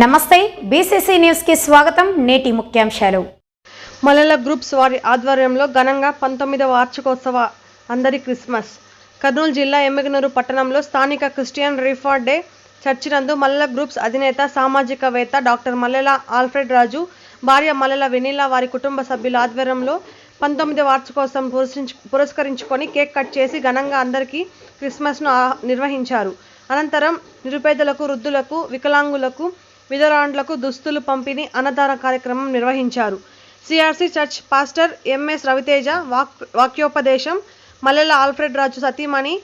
నమస్తే బీసీసీ న్యూస్కి స్వాగతం నేటి ముఖ్యాంశాలు. మలల గ్రూప్స్ వారి ఆధ్వర్యంలో ఘనంగా పంతొమ్మిదవ వార్షికోత్సవ అందరి క్రిస్మస్. కర్నూలు జిల్లా ఎమ్మిగనూరు పట్టణంలో స్థానిక క్రిస్టియన్ రిఫార్డ్ డే చర్చి నందు మల్లెల గ్రూప్స్ అధినేత సామాజికవేత్త డాక్టర్ మల్లెల ఆల్ఫ్రెడ్ రాజు భార్య మల్లెల వెనీలా వారి కుటుంబ సభ్యుల ఆధ్వర్యంలో పంతొమ్మిది వార్షికోత్సవం పురస్కరించు పురస్కరించుకొని కేక్ కట్ చేసి ఘనంగా అందరికీ క్రిస్మస్ను నిర్వహించారు. అనంతరం నిరుపేదలకు వృద్ధులకు వికలాంగులకు విధరాండ్లకు దుస్తులు పంపిణీ అన్నదాన కార్యక్రమం నిర్వహించారు. CRC church pastor MS Raviteja walk వాక్యోపదేశం మల్లెల ఆల్ఫ్రెడ్ రాజు సతీమణి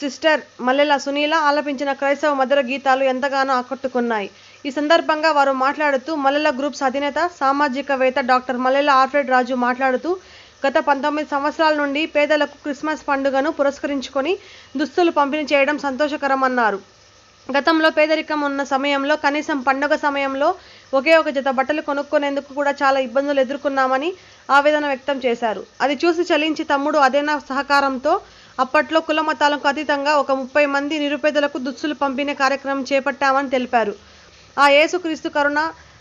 సిస్టర్ మల్లెల సునీల ఆలపించిన క్రైస్తవ మధుర గీతాలు ఎంతగానో ఆకట్టుకున్నాయి. ఈ సందర్భంగా వారు మాట్లాడుతూ మల్లెల గ్రూప్స్ అధినేత సామాజికవేత్త డాక్టర్ మల్లెల ఆల్ఫ్రెడ్ రాజు మాట్లాడుతూ గత పంతొమ్మిది సంవత్సరాల నుండి పేదలకు క్రిస్మస్ పండుగను పురస్కరించుకొని దుస్తులు పంపిణీ చేయడం సంతోషకరమన్నారు. గతంలో పేదరికం ఉన్న సమయంలో కనీసం పండుగ సమయంలో ఒకే ఒక జత బట్టలు కొనుక్కునేందుకు కూడా చాలా ఇబ్బందులు ఎదుర్కొన్నామని ఆవేదన వ్యక్తం చేశారు. అది చూసి చలించి తమ్ముడు అదేనా సహకారంతో అప్పట్లో కుల మతాలకు అతీతంగా ఒక ముప్పై మంది నిరుపేదలకు దుస్తులు పంపిణీ కార్యక్రమం చేపట్టామని తెలిపారు. ఆ యేసుక్రీస్తు కరుణ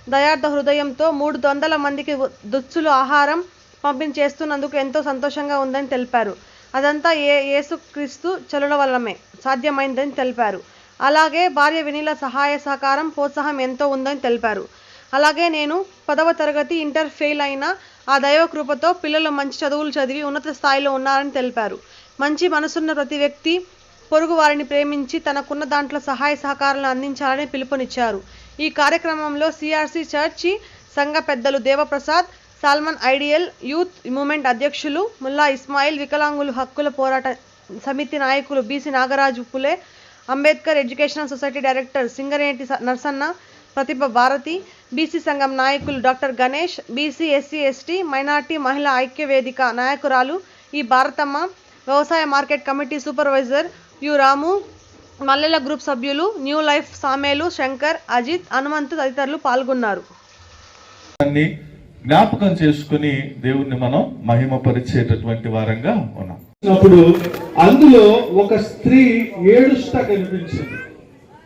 దయార్థ హృదయంతో మూడు వందల మందికి దుస్తులు ఆహారం పంపిణీ చేస్తున్నందుకు ఎంతో సంతోషంగా ఉందని తెలిపారు. అదంతా ఏ యేసుక్రీస్తు చలుల వల్లమే సాధ్యమైందని తెలిపారు. అలాగే భార్య వినీల సహాయ సహకారం ప్రోత్సాహం ఎంతో ఉందని తెలిపారు. అలాగే నేను పదవ తరగతి ఇంటర్ ఫెయిల్ అయిన ఆ దైవ కృపతో పిల్లలు మంచి చదువులు చదివి ఉన్నత స్థాయిలో ఉన్నారని తెలిపారు. మంచి మనసున్న ప్రతి వ్యక్తి పొరుగు వారిని ప్రేమించి తనకున్న దాంట్లో సహాయ సహకారాలను అందించాలని పిలుపునిచ్చారు. ఈ కార్యక్రమంలో సిఆర్సి చర్చి సంఘ పెద్దలు Devaprasad Solomon ideal youth movement అధ్యక్షులు ముల్లా ఇస్మాయిల్ వికలాంగుల హక్కుల పోరాట సమితి నాయకులు B C Nagaraju Phule Ambedkar educational society director Singareti Narsanna Pratibha Bharathi B C సంఘం నాయకులు doctor Ganesh B C S C S T minority మహిళా ఐక్య వేదిక నాయకురాలు ఈ భారతమ్మ వ్యవసాయ market committee supervisor U Ramu Mallela group సభ్యులు new life సామేలు Shankar Ajith Hanumanthu తదితరులు పాల్గొన్నారు. జ్ఞాపకం చేసుకుని దేవుణ్ణి మనం మహిమపరిచేటటువంటి వారంగా ఉన్నాం. అప్పుడు అందులో ఒక స్త్రీ ఏడుస్తా కనిపించింది.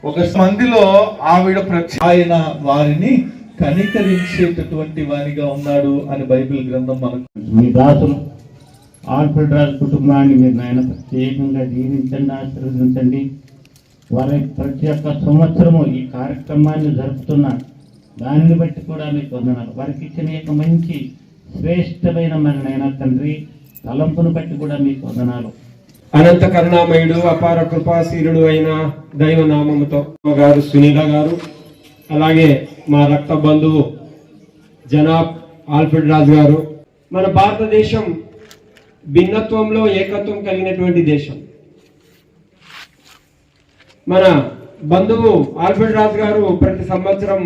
ఒక మందిలో ఆవిడ ఆయన వారిని కనికరించేటటువంటి వారిగా ఉన్నాడు అని బైబిల్ గ్రంథం మనకు మీ దాసులు ఆల్ఫ్రెడ్ రాజు కుటుంబాన్ని మీరు నాయన ప్రత్యేకంగా దీవించండి ఆశీర్వదించండి. వారి ప్రతి ఒక్క సంవత్సరము ఈ కార్యక్రమాన్ని జరుపుతున్న దానిని బట్టి కూడా మీకు వందనాలు. వారికి ఇచ్చిన యొక్క మంచి శ్రేష్టమైన మరి నాయన తండ్రి తలంపును బట్టి కూడా మీకు వందనాలు. అనంత కరుణామయుడు అపార కృపాశీరుడు అయిన దైవ నామముతో గారు సునీల గారు అలాగే మా రక్త బంధువు జనాబ్ ఆల్ఫ్రెడ్ రాజు గారు. మన భారతదేశం భిన్నత్వంలో ఏకత్వం కలిగినటువంటి దేశం. మన బంధువు ఆల్ఫ్రెడ్ రాజు గారు ప్రతి సంవత్సరం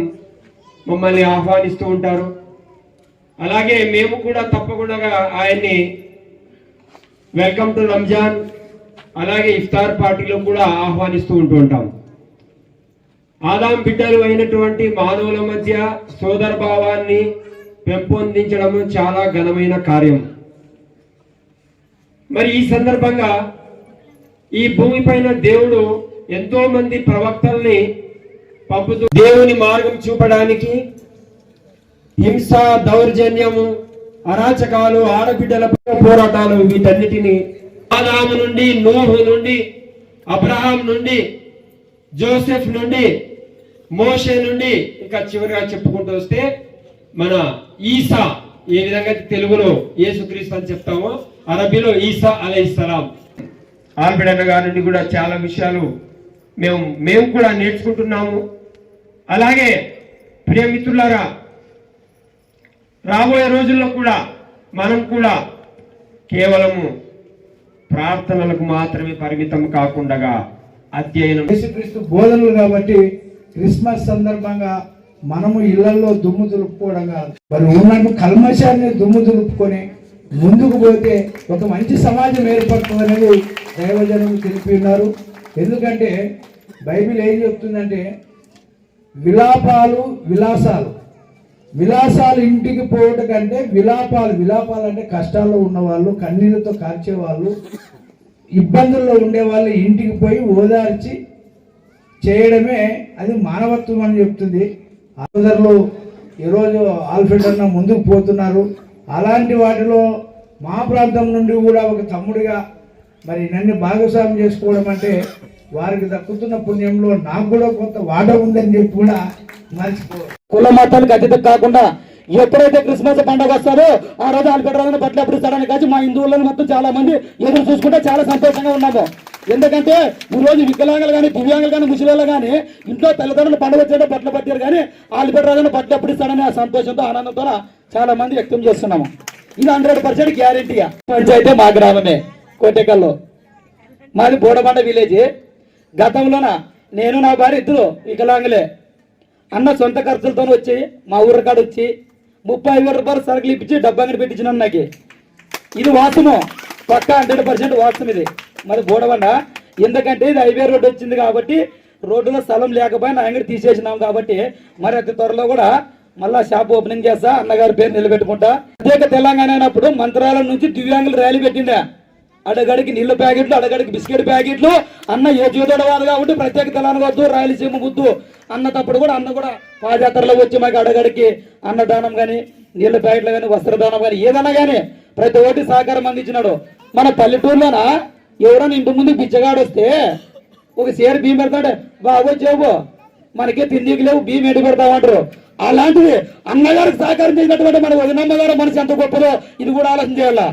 మమ్మల్ని ఆహ్వానిస్తూ ఉంటారు. అలాగే మేము కూడా తప్పకుండా ఆయన్ని వెల్కమ్ టు రంజాన్ అలాగే ఇఫ్తార్ పార్టీలో కూడా ఆహ్వానిస్తూ ఉంటూ ఉంటాం. ఆదాం బిడ్డలు అయినటువంటి మానవుల మధ్య సోదర భావాన్ని పెంపొందించడం చాలా ఘనమైన కార్యం. మరి ఈ సందర్భంగా ఈ భూమిపైన దేవుడు ఎంతో మంది ప్రవక్తల్ని పంపుతూ దేవుని మార్గం చూపడానికి హింస దౌర్జన్యము అరాచకాలు ఆడబిడ్డల పోరాటాలు వీటన్నిటిని ఆదాము నుండి నూహు నుండి అబ్రహాం నుండి జోసెఫ్ నుండి మోషే నుండి ఇంకా చివరిగా చెప్పుకుంటూ వస్తే మన ఈసా ఏ విధంగా అయితే తెలుగులో యేసుక్రీస్తు అని చెప్తామో అరబీలో ఈసా అలైహిస్సలాం ఆల్బిడన్న గారి నుండి కూడా చాలా విషయాలు మేము మేము కూడా నేర్చుకుంటున్నాము. అలాగే ప్రియమిత్రులారా రాబోయే రోజుల్లో కూడా మనం కూడా కేవలము ప్రార్థనలకు మాత్రమే పరిమితం కాకుండా అధ్యయనం యేసుక్రీస్తు బోధనలు కాబట్టి క్రిస్మస్ సందర్భంగా మనము ఇళ్ళలో దుమ్ము దులుపుకోవడం కాదు. మరి ఉన్నట్టు కల్మషాన్ని దుమ్ము దులుపుకొని ముందుకు పోతే ఒక మంచి సమాజం ఏర్పడుతుందనేది దైవజనులు తెలిపి ఉన్నారు. ఎందుకంటే బైబిల్ ఏం చెప్తుందంటే విలాపాలు విలాసాలు. విలాసాలు ఇంటికి పోవటం కంటే విలాపాలు విలాపాలు అంటే కష్టాల్లో ఉన్నవాళ్ళు కన్నీళ్ళతో కార్చేవాళ్ళు ఇబ్బందుల్లో ఉండేవాళ్ళు ఇంటికి పోయి ఓదార్చి చేయడమే అది మానవత్వం అని చెప్తుంది. అందరిలో ఈరోజు ఆల్ఫ్రెడ్ అన్న ముందుకు పోతున్నారు. అలాంటి వాటిలో మా ప్రాంతం నుండి కూడా ఒక తమ్ముడిగా మరి నన్ను భాగస్వామ్యం చేసుకోవడం అంటే వారికి దక్కుతున్న పుణ్యంలో నాకు కూడా కొంత వాట ఉందని చెప్పి కూడా మర్చిపో కుల మతాలకు అతీతం కాకుండా ఎప్పుడైతే క్రిస్మస్ పండుగ వస్తారో ఆ రోజు ఆల్పెట్రాజుని బట్టలు ఎప్పుడు ఇస్తాడని కాదు మా హిందువులను మొత్తం చాలా మంది ఎదురు చూసుకుంటే చాలా సంతోషంగా ఉన్నాము. ఎందుకంటే ఈ రోజు వికలాంగులు కానీ దివ్యాంగులు కానీ ముసలిళ్ళు కానీ ఇంట్లో తల్లిదండ్రులు పండుగ వచ్చేటప్పుడు బట్టలు పట్టారు కానీ ఆల్పెట్రాజుని బట్టలు ఎప్పుడు ఇస్తాడని ఆ సంతోషంతో ఆనందంతో చాలా మంది వ్యక్తం చేస్తున్నాము. ఇది హండ్రెడ్ పర్సెంట్ గ్యారంటీ అయితే మా గ్రామమే కోటెకల్లో. మాది బోడబండ విలేజ్. గతంలోన? నేను నా భార్య ఇద్దరు వికలాంగులే. అన్న సొంత ఖర్చులతో వచ్చి మా ఊరి కాడ వచ్చి ముప్పై వేల రూపాయలు సరుకులు ఇప్పించి డబ్బంగిని పెట్టించిన నాకు. ఇది వాస్తవం పక్క హండ్రెడ్ పర్సెంట్ వాస్తవం ఇది. మరి బోడవండ ఎందుకంటే ఇది హైవే రోడ్డు వచ్చింది కాబట్టి రోడ్డులో స్థలం లేకపోయినా అంగడి తీసేసినాం కాబట్టి మరి అతి త్వరలో కూడా మళ్ళా షాప్ ఓపెనింగ్ చేస్తా అన్నగారి పేరు నిలబెట్టుకుంటా. ప్రత్యేక తెలంగాణ అయినప్పుడు మంత్రాలయం నుంచి దివ్యాంగులు ర్యాలీ పెట్టిందా? అడగడికి నీళ్ళ ప్యాకెట్లు అడగడికి బిస్కెట్ ప్యాకెట్లు. అన్న ఏ జీవితవాదు కాబట్టి ప్రత్యేక తెలంగాణ వద్దు రాయలసీమ అన్న తప్పుడు కూడా అన్న కూడా పాదయాత్రలో వచ్చి మాకు అడగడికి అన్నదానం కానీ నీళ్ళ ప్యాకెట్లు కానీ వస్త్రదానం కానీ ఏదన్నా కానీ ప్రతి ఒక్కటి సహకారం అందించినాడు. మన పల్లెటూరులోన? ఎవరైనా ఇంటి ముందు బిచ్చగాడు వస్తే ఒక సేరు బియ్యం పెడతాడు బాగో చేవు మనకే తిండికి లేవు బియ్యం ఎండి పెడతామంటారు. అలాంటిది అన్నగారికి సహకారం చేసినటువంటి మన వదినమ్మ గారు మనసు ఎంత గొప్పదో ఇది కూడా ఆలోచన చేయాలా?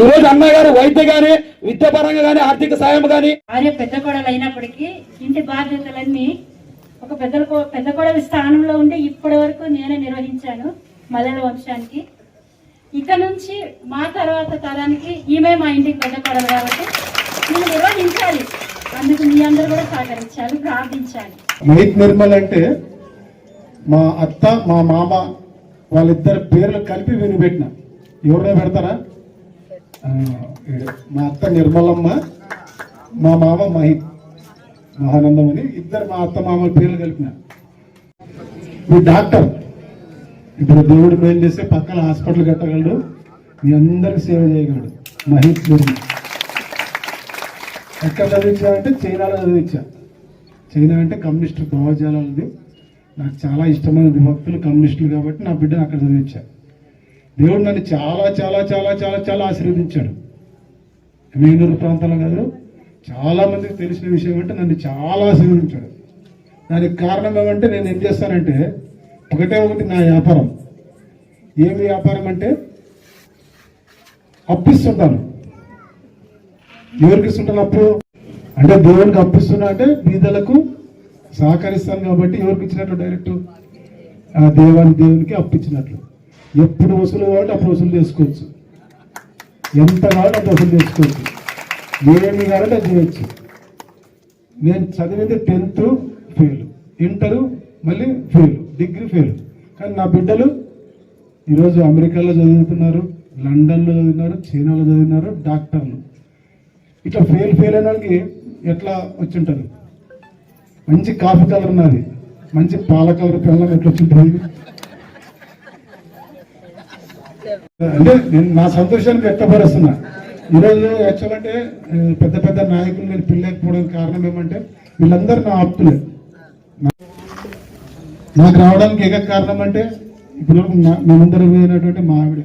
ఈ రోజు అన్నగారు వైద్య గాని విద్యాపరంగా గాని ఆర్థిక సాయం గాని. భార్య పెద్ద కోడలు అయినప్పటికీ ఇంటి బాధ్యతలన్నీ ఒక పెద్ద కో- పెద్ద కోడలి స్థానంలో ఉండి ఇప్పటి వరకు నేనే నిర్వహించాను మల్లెల వంశానికి. ఇక నుంచి మా తర్వాత తరానికి ఈమె మా ఇంటికి పెద్ద కోడలు కాబట్టి నేను నిర్వహించాలి. అందుకు మీ అందరూ కూడా సహకరించాలి ప్రార్థించాలి. మహిత్ నిర్మల్ అంటే మా అత్త మా మామ వాళ్ళిద్దరి పేర్లు కలిపి వినిపెట్టిన. ఎవరైనా పెడతారా. మా అత్త నిర్మలమ్మ మా మామ మహిత్ మహానందం అని ఇద్దరు మా అత్త మామ పేర్లు కలిపిన. మీ డాక్టర్ ఇప్పుడు దేవుడు మేలు చేస్తే పక్కన హాస్పిటల్ కట్టగలడు మీ అందరికి సేవ చేయగలడు. మహిత్ ఎక్కడ చదివించా అంటే చైనాలో చదివించా. చైనా అంటే కమ్యూనిస్ట్ భావజాలాలది. నాకు చాలా ఇష్టమైన భక్తులు కమ్యూనిస్టులు కాబట్టి నా బిడ్డను అక్కడ చదివించా. దేవుడు నన్ను చాలా చాలా చాలా చాలా చాలా ఆశీర్వదించాడు. మేనూరు ప్రాంతంలో కాదు చాలా మందికి తెలిసిన విషయం అంటే నన్ను చాలా ఆశీర్వదించాడు. దానికి కారణం ఏమంటే నేను ఏం చేస్తానంటే ఒకటే ఒకటి నా వ్యాపారం. ఏమి వ్యాపారం అంటే అప్పిస్తుంటాను. ఎవరికి ఇస్తుంటాను అప్పు? అంటే దేవునికి అప్పిస్తున్నా అంటే బీదలకు సహకరిస్తాను కాబట్టి ఎవరికి ఇచ్చినట్లు? డైరెక్ట్ ఆ దేవాన్ని దేవునికి అప్పించినట్లు. ఎప్పుడు వసూలు కాబట్టి అప్పుడు వసూలు చేసుకోవచ్చు. ఎంత కావాలంటే అంత వసూలు చేసుకోవచ్చు. ఏమి కావాలంటే అది చేయొచ్చు. నేను చదివింది టెన్త్ ఫెయిల్. ఇంటరు మళ్ళీ ఫెయిల్. Degree fail. కానీ నా బిడ్డలు ఈరోజు అమెరికాలో చదువుతున్నారు లండన్లో చదివినారు చైనాలో చదివినారు డాక్టర్లు. ఇట్లా ఫెయిల్ ఫెయిల్ అయినానికి ఎట్లా వచ్చి ఉంటారు మంచి కాఫీ కలర్ ఉన్నది. మంచి పాల కలర్ పిల్లలు ఎట్లా వచ్చింటుంది? అంటే నేను నా సంతోషానికి వ్యక్తపరుస్తున్నా. ఈరోజు యాక్చువల్ అంటే పెద్ద పెద్ద నాయకులు నేను పిల్లకపోవడానికి కారణం ఏమంటే వీళ్ళందరూ నా ఆప్తులే. నాకు రావడానికి ఏక కారణం అంటే ఇప్పుడు నా- మేమందరం పోయినటువంటి మా ఆవిడ.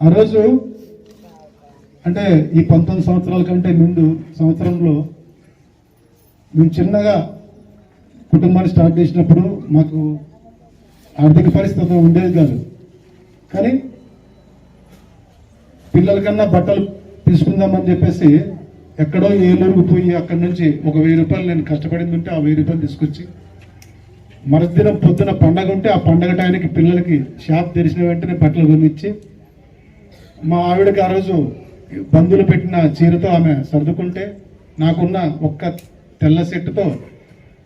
ఆ రోజు అంటే ఈ పంతొమ్మిది సంవత్సరాల కంటే ముందు సంవత్సరంలో మేము చిన్నగా కుటుంబాన్ని స్టార్ట్ చేసినప్పుడు మాకు ఆర్థిక పరిస్థితి ఉండేది కాదు. కానీ పిల్లలకన్నా బట్టలు తీసుకుందామని చెప్పేసి ఎక్కడో ఏలూరుకు పోయి అక్కడి నుంచి ఒక వెయ్యి రూపాయలు నేను కష్టపడింది ఉంటే ఆ వెయ్యి రూపాయలు తీసుకొచ్చి మరుదినం పొద్దున పండగ ఉంటే ఆ పండగ టైంకి పిల్లలకి షాప్ తెరిచిన వెంటనే బట్టలు కొనిచ్చి మా ఆవిడకి ఆ రోజు బంధువులు పెట్టిన చీరతో ఆమె సర్దుకుంటే నాకున్న ఒక్క తెల్ల సెట్టుతో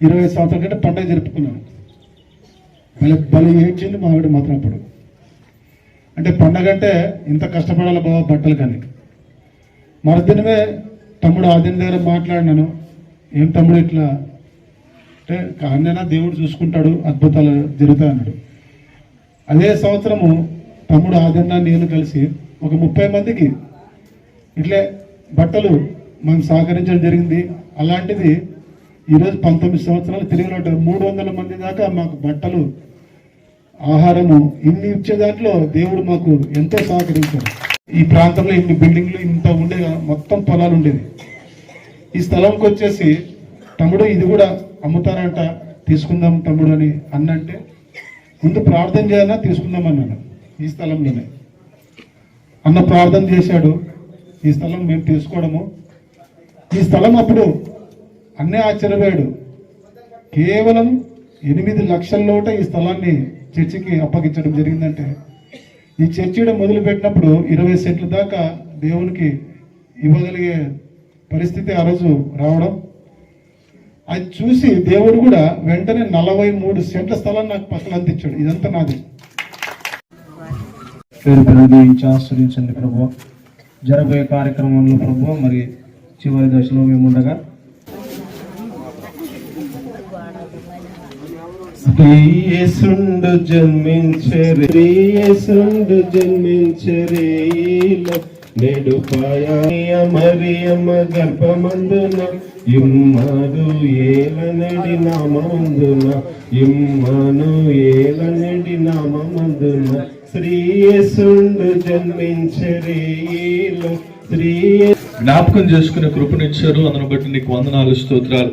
ఇరవై సంవత్సరాల కంటే పండగ జరుపుకున్నాను. భలే భలే ఏడ్చింది మా ఆవిడ మాత్రం అప్పుడు. అంటే పండగ అంటే ఇంత కష్టపడాలి బాబా బట్టలు కానీ. మరుదినమే తమ్ముడు ఆదిన దగ్గర మాట్లాడినాను. ఏం తమ్ముడు ఇట్లా? అంటే కాన్నైనా దేవుడు చూసుకుంటాడు అద్భుతాలు జరుగుతాయి అన్నాడు. అదే సంవత్సరము తమ్ముడు ఆదిన్న నేను కలిసి ఒక ముప్పై మందికి ఇట్లే బట్టలు మనం సహకరించడం జరిగింది. అలాంటిది ఈరోజు పంతొమ్మిది సంవత్సరాలు తిరిగినట్టు మూడు వందల మంది దాకా మాకు బట్టలు ఆహారము ఇన్ని ఇచ్చే దాంట్లో దేవుడు మాకు ఎంతో సహకరించాడు. ఈ ప్రాంతంలో ఇన్ని బిల్డింగ్లు ఇంత ఉండే మొత్తం పొలాలు ఉండేది ఈ స్థలంకి వచ్చేసి తమ్ముడు ఇది కూడా అమ్ముతారంట తీసుకుందాం తమ్ముడు అని అన్నంటే ముందు ప్రార్థన చేయాలన్నా తీసుకుందాం అన్నాను ఈ స్థలంలోనే. అన్న ప్రార్థన చేశాడు ఈ స్థలం మేము తీసుకోవడము. ఈ స్థలం అప్పుడు అన్నే ఆశ్చర్యపోయాడు. కేవలం ఎనిమిది లక్షల్లోట ఈ స్థలాన్ని చర్చికి అప్పగించడం జరిగిందంటే ఈ చర్చిలో మొదలుపెట్టినప్పుడు ఇరవై సెంట్ల దాకా దేవునికి ఇవ్వగలిగే పరిస్థితి ఆ రోజు రావడం. అది చూసి దేవుడు కూడా వెంటనే నలభై మూడు సెంట్ల స్థలం నాకు పక్కన అందించాడు. ఇదంతా నాది. పేరు ఆశ్రయించండి ప్రభు జరగబోయే కార్యక్రమంలో ప్రభు మరి చివరి దశలో మేము ఉండగా శ్రీయేసుండు జన్మించరే శ్రీయేసుండు జన్మించరే నేడు పాయ మరియమ్మ గర్భమందున ఇమ్మను ఏలనడి నామందున ఇమ్మను ఏలనడి నామందున. శ్రీయేసుండు జన్మించరే శ్రీ జ్ఞాపకం చేసుకునే కృపనిచ్చారు అందును బట్టి నీకు వందనాలు స్తోత్రాలు.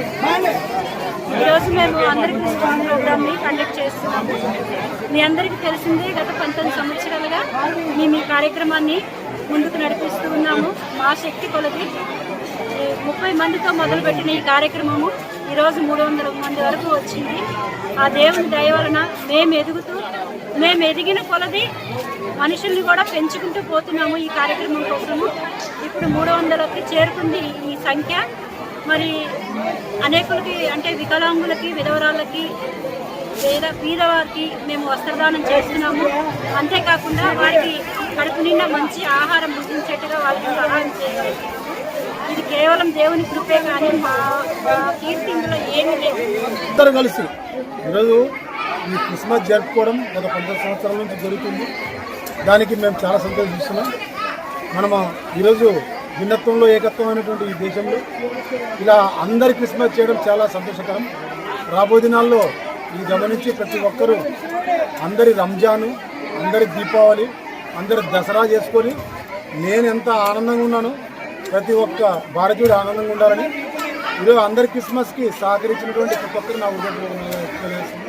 ఈరోజు మేము అందరి క్రిస్మస్ ప్రోగ్రామ్ని కండక్ట్ చేస్తున్నాము. మీ అందరికీ తెలిసిందే గత పంతొమ్మిది సంవత్సరాలుగా మేము ఈ కార్యక్రమాన్ని ముందుకు నడిపిస్తూ ఉన్నాము. మా శక్తి కొలది. ముప్పై మందితో మొదలుపెట్టిన ఈ కార్యక్రమము ఈరోజు మూడు వందల మంది వరకు వచ్చింది. ఆ దేవుని దయ వలన మేము ఎదుగుతూ మేము ఎదిగిన కొలది మనుషుల్ని కూడా పెంచుకుంటూ పోతున్నాము ఈ కార్యక్రమం కోసము. ఇప్పుడు మూడు వందలకి చేరుకుంది ఈ సంఖ్య. మరి అనేకులకి అంటే వికలాంగులకి విధవరాళ్ళకి పేద పేదవారికి మేము వస్త్రదానం చేస్తున్నాము. అంతేకాకుండా వారికి కడుపు నిండా మంచి ఆహారం భుజించేట్టుగా వాళ్ళకి సహాయం చేయగలుగుతున్నాము ఇది కేవలం దేవుని కృపే కానీ మా మా ఏమీ లేదు. అందరూ కలిసి ఈరోజు ఈ క్రిస్మస్ జరుపుకోవడం గత పంతొమ్మిది సంవత్సరాల నుంచి జరుగుతుంది. దానికి మేము చాలా సంతోషిస్తున్నాం. మనము ఈరోజు భిన్నత్వంలో ఏకత్వం అనేటువంటి ఈ దేశంలో ఇలా అందరి క్రిస్మస్ చేయడం చాలా సంతోషకరం. రాబోయే దినాల్లో ఇది గమనించి ప్రతి ఒక్కరూ అందరి రంజాను అందరి దీపావళి అందరి దసరా చేసుకొని నేను ఎంత ఆనందంగా ఉన్నానో ప్రతి ఒక్క భారతీయుడు ఆనందంగా ఉండాలని ఈరోజు అందరి క్రిస్మస్కి సహకరించినటువంటి ప్రతి ఒక్కరు నా ఉద్యోగం